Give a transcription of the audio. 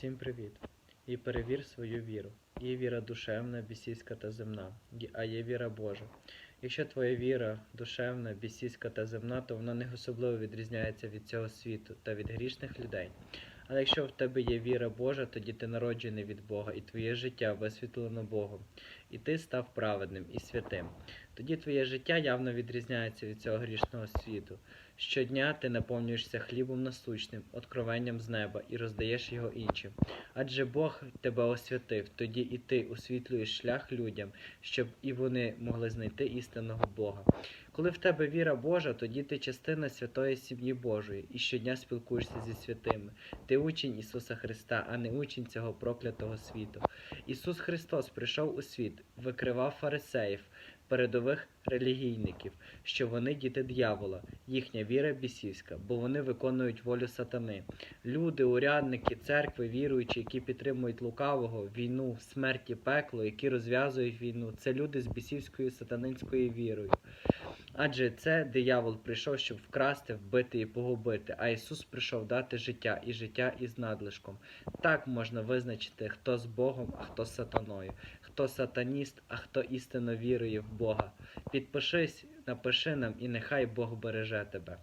Всім привіт! І перевір свою віру. Є віра душевна, бісівська та земна, а є віра Божа. Якщо твоя віра душевна, бісівська та земна, то вона не особливо відрізняється від цього світу та від грішних людей. Але якщо в тебе є віра Божа, тоді ти народжений від Бога, і твоє життя висвітлено Богом, і ти став праведним і святим. Тоді твоє життя явно відрізняється від цього грішного світу. Щодня ти наповнюєшся хлібом насущним, откровенням з неба і роздаєш його іншим. Адже Бог тебе освятив, тоді і ти освітлюєш шлях людям, щоб і вони могли знайти істинного Бога. Коли в тебе віра Божа, тоді ти частина святої сім'ї Божої і щодня спілкуєшся зі святими. Ти учень Ісуса Христа, а не учень цього проклятого світу. Ісус Христос прийшов у світ, викривав фарисеїв, передових релігійників, що вони діти диявола, їхня віра бісівська, бо вони виконують волю сатани. Люди, урядники, церкви, віруючі, які підтримують лукавого, війну, смерть і пекло, які розв'язують війну, це люди з бісівською сатанинською вірою. Адже це диявол прийшов, щоб вкрасти, вбити і погубити, а Ісус прийшов дати життя і життя із надлишком. Так можна визначити, хто з Богом, а хто з сатаною, хто сатаніст, а хто істинно вірує в Бога. Підпишись, напиши нам, і нехай Бог береже тебе.